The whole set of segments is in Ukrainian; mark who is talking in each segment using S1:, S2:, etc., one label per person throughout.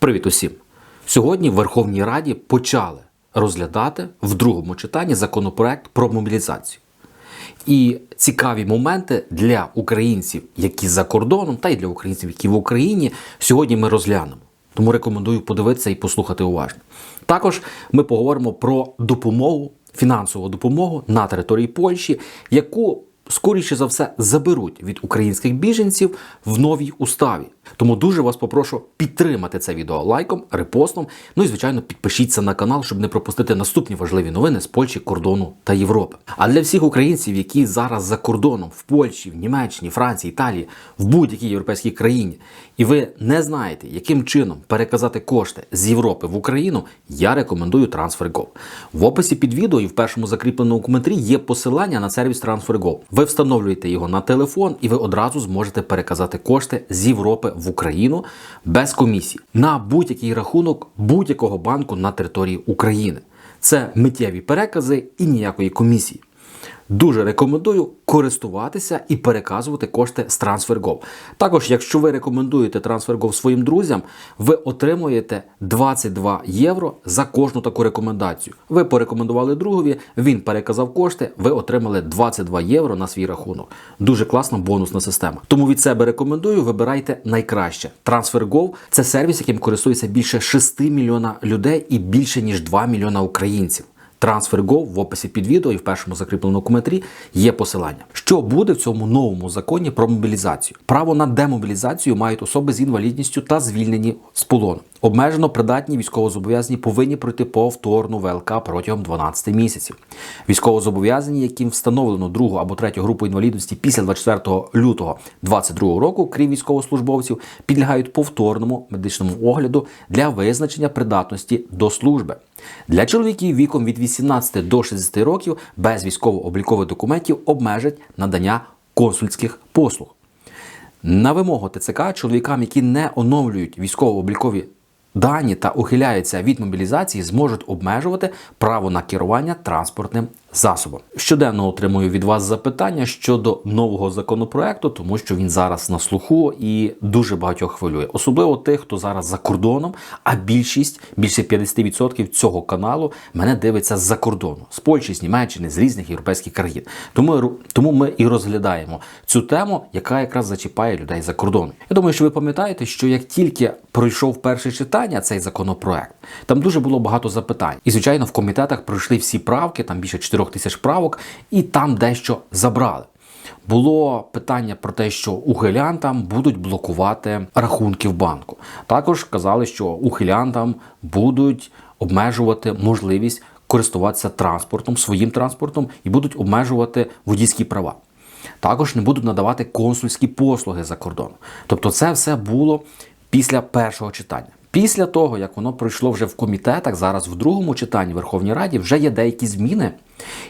S1: Привіт усім! Сьогодні в Верховній Раді почали розглядати в другому читанні законопроект про мобілізацію. І цікаві моменти для українців, які за кордоном, та й для українців, які в Україні, сьогодні ми розглянемо. Тому рекомендую подивитися і послухати уважно. Також ми поговоримо про допомогу, фінансову допомогу на території Польщі, яку скоріше за все заберуть від українських біженців в новій уставі. Тому дуже вас попрошу підтримати це відео лайком, репостом. Ну і звичайно, підпишіться на канал, щоб не пропустити наступні важливі новини з Польщі, кордону та Європи. А для всіх українців, які зараз за кордоном в Польщі, в Німеччині, Франції, Італії, в будь-якій європейській країні, і ви не знаєте, яким чином переказати кошти з Європи в Україну, я рекомендую TransferGo. В описі під відео і в першому закріпленому коментарі є посилання на сервіс TransferGo. Ви встановлюєте його на телефон, і ви одразу зможете переказати кошти з Європи в Україну без комісії на будь-який рахунок будь-якого банку на території України. Це миттєві перекази і ніякої комісії. Дуже рекомендую користуватися і переказувати кошти з TransferGo. Також, якщо ви рекомендуєте TransferGo своїм друзям, ви отримуєте 22 євро за кожну таку рекомендацію. Ви порекомендували другові, він переказав кошти, ви отримали 22 євро на свій рахунок. Дуже класна бонусна система. Тому від себе рекомендую, вибирайте найкраще. TransferGo – це сервіс, яким користується більше 6 мільйона людей і більше ніж 2 мільйона українців. TransferGo в описі під відео і в першому закріпленому коментарі є посилання. Що буде в цьому новому законі про мобілізацію? Право на демобілізацію мають особи з інвалідністю та звільнені з полону. Обмежено придатні військовозобов'язані повинні пройти повторну ВЛК протягом 12 місяців. Військовозобов'язані, яким встановлено другу або третю групу інвалідності після 24 лютого 2022 року, крім військовослужбовців, підлягають повторному медичному огляду для визначення придатності до служби. Для чоловіків віком від 18 до 60 років без військово-облікових документів обмежать надання консульських послуг. На вимогу ТЦК чоловікам, які не оновлюють військово-облікові дані та ухиляються від мобілізації, зможуть обмежувати право на керування транспортним засобом. Щоденно отримую від вас запитання щодо нового законопроекту, тому що він зараз на слуху і дуже багатьох хвилює, особливо тих, хто зараз за кордоном. А більшість, більше 50% цього каналу мене дивиться з-за кордону, з Польщі, з Німеччини, з різних європейських країн. Тому тому ми і розглядаємо цю тему, яка якраз зачіпає людей за кордоном. Я думаю, що ви пам'ятаєте, що як тільки пройшов перше читання цей законопроект, там дуже було багато запитань. І звичайно, в комітетах пройшли всі правки, там більше 4 тисяч правок, і там дещо забрали. Було питання про те, що ухилянтам будуть блокувати рахунки в банку. Також казали, що ухилянтам будуть обмежувати можливість користуватися транспортом, своїм транспортом і будуть обмежувати водійські права. Також не будуть надавати консульські послуги за кордоном. Тобто, це все було після першого читання. Після того, як воно пройшло вже в комітетах, зараз в другому читанні Верховній Раді вже є деякі зміни.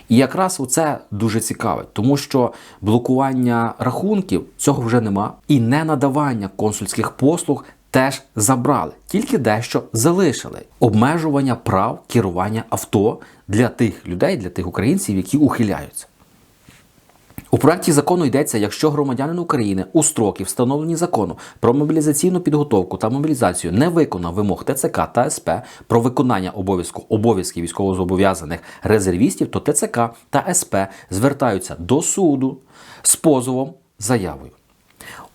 S1: І якраз це дуже цікаве, тому що блокування рахунків цього вже нема, і не надавання консульських послуг теж забрали, тільки дещо залишили обмежування прав керування авто для тих людей, для тих українців, які ухиляються. У проекті закону йдеться, якщо громадянин України у строки, встановлені закону про мобілізаційну підготовку та мобілізацію, не виконав вимог ТЦК та СП про виконання обов'язку обов'язків військовозобов'язаних резервістів, то ТЦК та СП звертаються до суду з позовом заявою.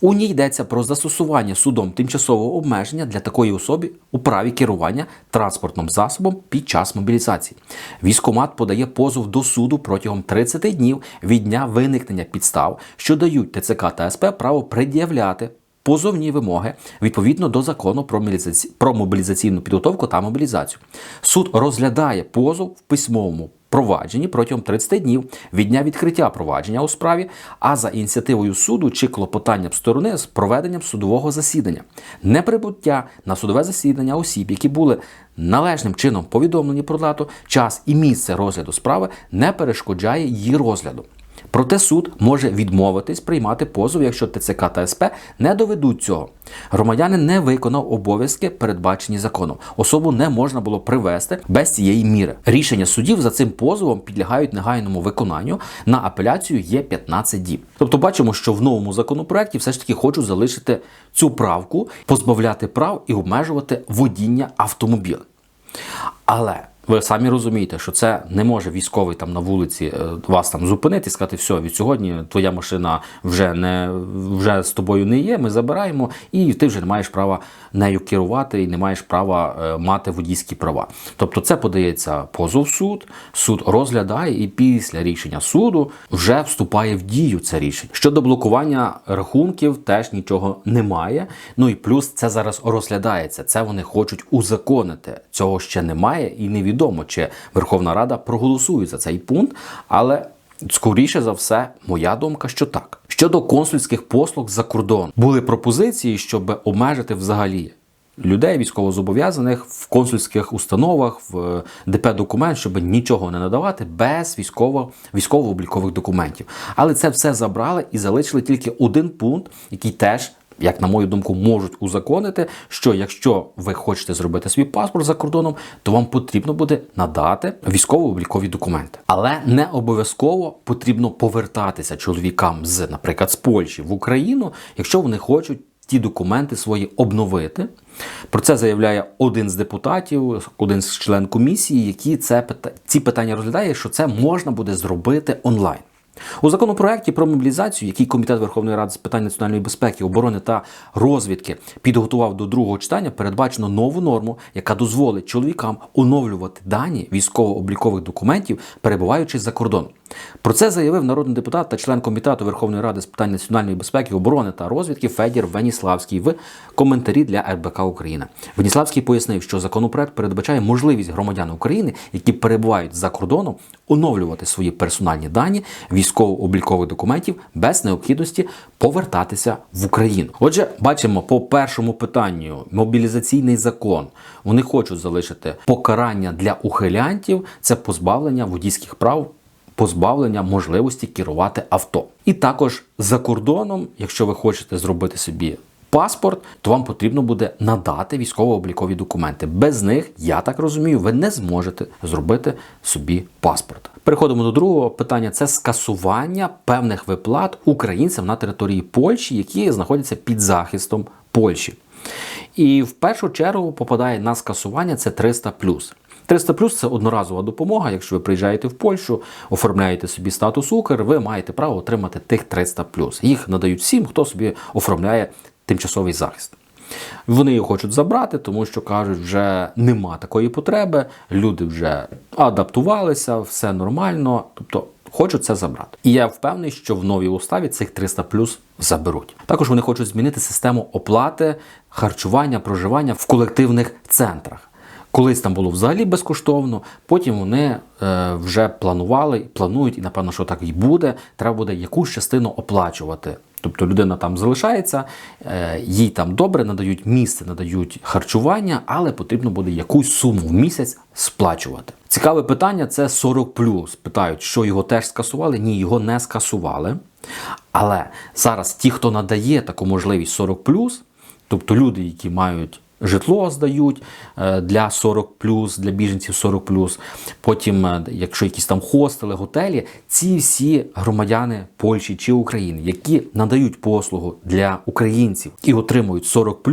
S1: У ній йдеться про застосування судом тимчасового обмеження для такої особи у праві керування транспортним засобом під час мобілізації. Військомат подає позов до суду протягом 30 днів від дня виникнення підстав, що дають ТЦК та СП право пред'являти. Позовні вимоги відповідно до закону про, мобілізаційну підготовку та мобілізацію. Суд розглядає позов в письмовому провадженні протягом 30 днів від дня відкриття провадження у справі, а за ініціативою суду чи клопотанням сторони з проведенням судового засідання, неприбуття на судове засідання осіб, які були належним чином повідомлені про дату, час і місце розгляду справи, не перешкоджає її розгляду. Проте суд може відмовитись приймати позов, якщо ТЦК та СП не доведуть цього. Громадянин не виконав обов'язки, передбачені законом. Особу не можна було привести без цієї міри. Рішення судів за цим позовом підлягають негайному виконанню. На апеляцію є 15 діб. Тобто, бачимо, що в новому законопроекті все ж таки хочуть залишити цю правку, позбавляти прав і обмежувати водіння автомобіля. Але ви самі розумієте, що це не може військовий там на вулиці е, вас там зупинити і сказати, все, від сьогодні твоя машина вже не вже з тобою не є. Ми забираємо, і ти вже не маєш права нею керувати і не маєш права е, мати водійські права. Тобто, це подається позов суд, суд розглядає, і після рішення суду вже вступає в дію це рішення. Щодо блокування рахунків, теж нічого немає. Ну і плюс це зараз розглядається. Це вони хочуть узаконити. Цього ще немає і невідомо, чи Верховна Рада проголосує за цей пункт, але. Скоріше за все, моя думка, що так. Щодо консульських послуг за кордон, були пропозиції, щоб обмежити взагалі людей військовозобов'язаних в консульських установах, в ДП документ, щоб нічого не надавати без військово військово-облікових документів. Але це все забрали і залишили тільки один пункт, який теж як на мою думку, можуть узаконити, що якщо ви хочете зробити свій паспорт за кордоном, то вам потрібно буде надати військово-облікові документи. Але не обов'язково потрібно повертатися чоловікам з, наприклад, з Польщі в Україну, якщо вони хочуть. Ті документи свої обновити. Про це заявляє один з депутатів, один з член комісії, який це ці питання розглядає, що це можна буде зробити онлайн. У законопроекті про мобілізацію, який комітет Верховної Ради з питань національної безпеки, оборони та розвідки підготував до другого читання, передбачено нову норму, яка дозволить чоловікам оновлювати дані військово-облікових документів, перебуваючи за кордон. Про це заявив народний депутат та член комітету Верховної Ради з питань національної безпеки, оборони та розвідки Федір Веніславський в коментарі для РБК Україна. Веніславський пояснив, що законопроект передбачає можливість громадян України, які перебувають за кордоном, оновлювати свої персональні дані військово-облікових документів без необхідності повертатися в Україну. Отже, бачимо по першому питанню мобілізаційний закон. Вони хочуть залишити покарання для ухилянтів це позбавлення водійських прав позбавлення можливості керувати авто. І також за кордоном, якщо ви хочете зробити собі паспорт, то вам потрібно буде надати військово-облікові документи. Без них, я так розумію, ви не зможете зробити собі паспорт. Переходимо до другого питання: це скасування певних виплат українцям на території Польщі, які знаходяться під захистом Польщі. І в першу чергу попадає на скасування це 300 300 плюс це одноразова допомога. Якщо ви приїжджаєте в Польщу, оформляєте собі статус Укр, ви маєте право отримати тих 300 плюс. Їх надають всім, хто собі оформляє тимчасовий захист. Вони його хочуть забрати, тому що кажуть, вже нема такої потреби, люди вже адаптувалися, все нормально. Тобто хочуть це забрати. І я впевнений, що в новій уставі цих 300 плюс заберуть. Також вони хочуть змінити систему оплати харчування, проживання в колективних центрах. Колись там було взагалі безкоштовно, потім вони е, вже планували, планують, і напевно, що так і буде. Треба буде якусь частину оплачувати. Тобто людина там залишається, е, їй там добре надають місце, надають харчування, але потрібно буде якусь суму в місяць сплачувати. Цікаве питання це 40 Питають, що його теж скасували? Ні, його не скасували. Але зараз ті, хто надає таку можливість 40 тобто люди, які мають житло здають е, для 40 для біженців 40 Потім, е, якщо якісь там хостели, готелі, ці всі громадяни Польщі чи України, які надають послугу для українців і отримують 40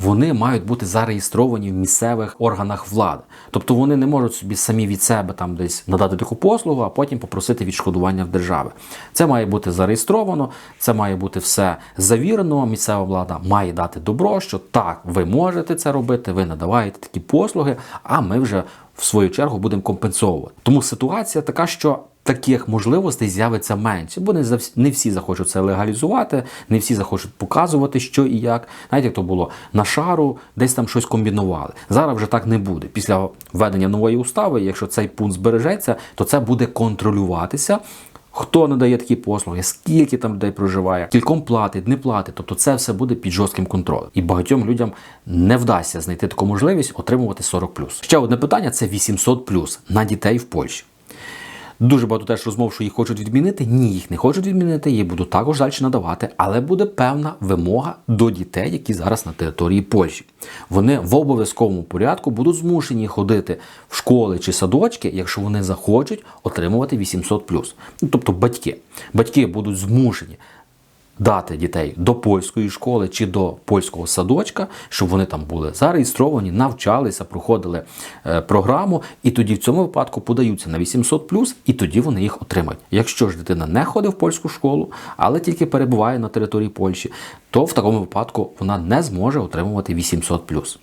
S1: вони мають бути зареєстровані в місцевих органах влади. Тобто вони не можуть собі самі від себе там десь надати таку послугу, а потім попросити відшкодування в держави. Це має бути зареєстровано, це має бути все завірено. Місцева влада має дати добро, що так, ви можете це робити, ви надаваєте такі послуги, а ми вже в свою чергу будемо компенсовувати. Тому ситуація така, що таких можливостей з'явиться менше, бо не не всі захочуть це легалізувати, не всі захочуть показувати, що і як. Знаєте, як то було на шару, десь там щось комбінували. Зараз вже так не буде. Після введення нової устави, якщо цей пункт збережеться, то це буде контролюватися. Хто надає такі послуги, скільки там людей проживає, кільком платить, не платить. Тобто це все буде під жорстким контролем. І багатьом людям не вдасться знайти таку можливість отримувати 40 Ще одне питання це 800 на дітей в Польщі. Дуже багато теж розмов, що їх хочуть відмінити. Ні, їх не хочуть відмінити, їх будуть також далі надавати, але буде певна вимога до дітей, які зараз на території Польщі. Вони в обов'язковому порядку будуть змушені ходити в школи чи садочки, якщо вони захочуть отримувати 800+. Ну, тобто батьки. Батьки будуть змушені дати дітей до польської школи чи до польського садочка, щоб вони там були зареєстровані, навчалися, проходили е, програму, і тоді в цьому випадку подаються на 800+, і тоді вони їх отримають. Якщо ж дитина не ходить в польську школу, але тільки перебуває на території Польщі, то в такому випадку вона не зможе отримувати 800+.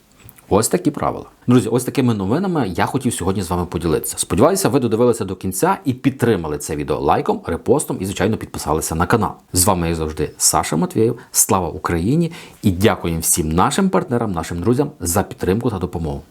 S1: Ось такі правила. Друзі, ось такими новинами я хотів сьогодні з вами поділитися. Сподіваюся, ви додивилися до кінця і підтримали це відео лайком, репостом і, звичайно, підписалися на канал. З вами, як завжди, Саша Матвєєв. Слава Україні! І дякуємо всім нашим партнерам, нашим друзям за підтримку та допомогу.